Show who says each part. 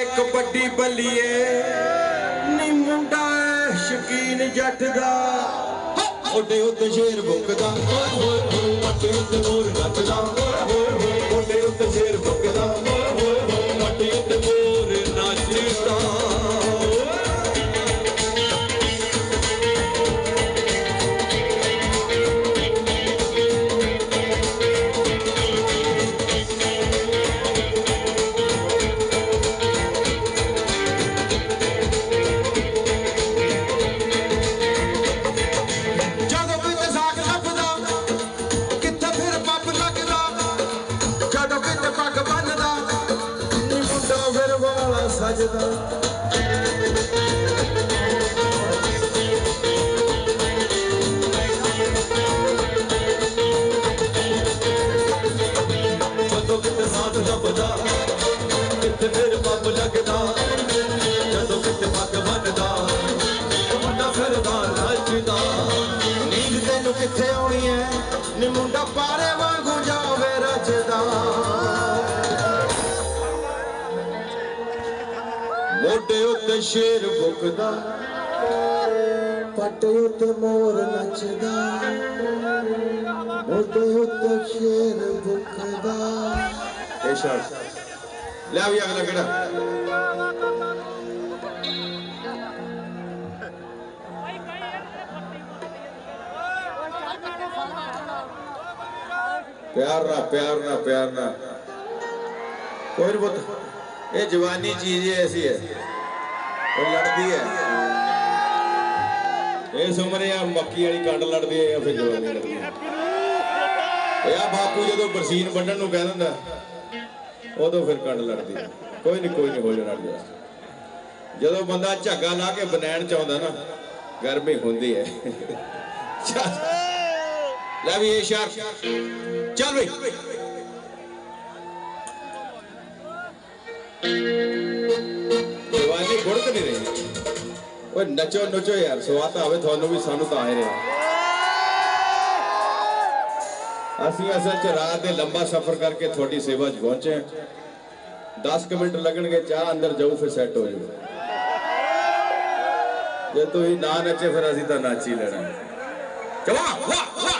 Speaker 1: ਇੱਕ ਵੱਡੀ ਬੱਲੀਏ। ਨੀ ਮੁੰਡਾ ਐ, ਸ਼ਕੀਨ ਜੱਟ ਦਾ। ਓਡੇ ਉੱਤੇ ਸ਼ੇਰ ਬੁੱਕਦਾ। ਓਏ ਹੋਏ ਹੋਏ ਉੱਤੇ ਮੋਰ ਨੱਚਦਾ ਓਏ ਹੋਏ ਸਜਦਾ। ਜਦੋਂ ਕਿਤੇ ਸਾਗ ਕਿੱਥੇ ਫਿਰ ਪੱਪ ਲੱਗਦਾ ਜਦੋਂ ਕਿਤੇ ਪੱਗ ਬੰਨਦਾ, ਮੁੰਡਾ ਫਿਰਦਾ ਨੱਚਦਾ। ਨੀਂਦ ਤੈਨੂੰ ਕਿੱਥੇ ਆਉਣੀ ਐ? ਨੀ ਮੁੰਡਾ ਪਾਰੇ ਵਾਂਗ ਮੋਢੇ ਸ਼ੇਰ ਭੁੱਕਦਾ ਪੱਟੇ ਉੱਤੇ ਮੋਰ ਨੱਚਦਾ। ਮੋਢੇ ਉੱਤੇ ਸ਼ੇਰ ਭੁੱਕਦਾ ਇਹ ਸ਼ਾਰ ਲੈ ਵੀ ਅਗਲਾ ਕਿਹੜਾ? ਪਿਆਰ ਨਾ ਪਿਆਰ ਨਾ ਪਿਆਰ ਨਾ ਕੋਈ ਨੀ ਪੁੱਤ, ਇਹ ਜਵਾਨੀ ਚੀਜ਼ ਐਸੀ ਹੈ। ਉਹ ਲੜਦੀ ਹੈ। ਇਸ ਉਮਰੇ ਆ ਮੱਕੀ ਵਾਲੀ ਕੰਡ ਲੜਦੀ ਹੈ ਜਾਂ ਫਿਰ ਜਵਾਨੀ ਲੜਦੀ ਹੈ। ਆ ਬਾਪੂ ਜਦੋਂ ਬਰਸੀਨ ਵੱਢਣ ਨੂੰ ਕਹਿ ਦਿੰਦਾ, ਉਦੋਂ ਫਿਰ ਕੰਡ ਲੜਦੀ ਕੋਈ ਨਹੀਂ ਕੋਈ ਨਹੀਂ ਹੋ ਜਾਣਾ ਅੜ ਜਦੋਂ ਬੰਦਾ ਝੱਗਾ ਲਾ ਕੇ ਬਨੈਣ ਚ ਆਉਂਦਾ ਨਾ, ਗਰਮੀ ਹੁੰਦੀ ਹੈ। ਲੈ ਵੀ ਇਹ ਸ਼ਾਰ ਚੱਲ ਬਈ। ਜਵਾਨੀ ਨਹੀਂ ਰਹੀ। ਓਏ ਨੱਚੋ ਨੱਚੋ ਯਾਰ, ਸਵਾਦ ਆਵੇ, ਤੁਹਾਨੂੰ ਵੀ, ਸਾਨੂੰ ਤਾਂ ਆਏ ਰਿਹਾ। ਅਸੀਂ ਅਸਲ ਚ ਰਾਤ ਦੇ ਲੰਬਾ ਸਫ਼ਰ ਕਰਕੇ ਤੁਹਾਡੀ ਸੇਵਾ 'ਚ ਪਹੁੰਚੇ ਹਾਂ। 10 ਕੁ ਮਿੰਟ ਲੱਗਣਗੇ, ਚਾਹ ਅੰਦਰ ਜਾਊ, ਫਿਰ ਸੈੱਟ ਹੋ ਜਾਊ। ਜੇ ਤੁਸੀਂ ਨਾ ਨੱਚੇ, ਫਿਰ ਅਸੀਂ ਤਾਂ ਨੱਚ ਹੀ ਲੈਣਾ। ਚਲਾ ਵਾਹ ਵਾਹ।